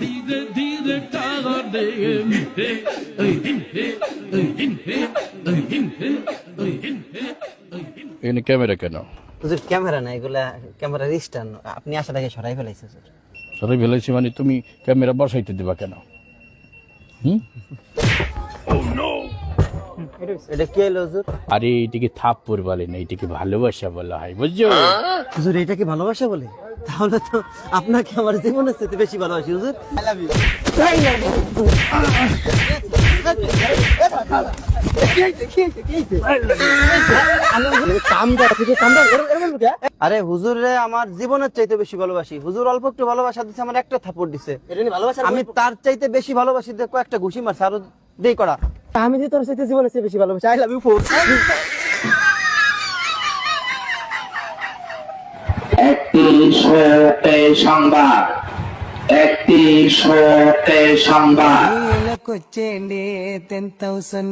ধীরে ধীরে টানে হে ওই হিন হে ওই হিন হে ওই হিন হে ওই হিন হে ওই হিন এখানে ক্যামেরা কেন? হুজুর ক্যামেরা না এগুলা ক্যামেরার স্ট্যান্ড আপনি আসাটাকে সরাই ফেলাইছে হুজুর। সরে ফেলেছি মানে তুমি ক্যামেরা বসাইতে দিবা কেন? হুম? এটা কি হলো হুজুর? আরে এটিকে থাপ্পর বলে না এটিকে ভালোবাসা বলা হয় বুঝছ? হুজুর এটা কি ভালোবাসা বলে? তাহলে তো আপনাকে আমার জীবনের চেয়ে বেশি ভালোবাসি হুজুর। আরে হুজুর রে আমার জীবনের চাইতে বেশি ভালোবাসি। হুজুর অল্প একটু ভালোবাসা দিচ্ছে আমার একটা থাপড় দিছে। আমি তার চাইতে বেশি ভালোবাসি দেখো একটা ঘুষি মারছে আরও দেই করা আমি যে তোর চাইতে জীবনের চেয়ে বেশি ভালোবাসি আই লাভ ইউ ফোর একটি শোতে সংবাদ। একটি শোতে সংবাদ। তেন থাউজেন্ড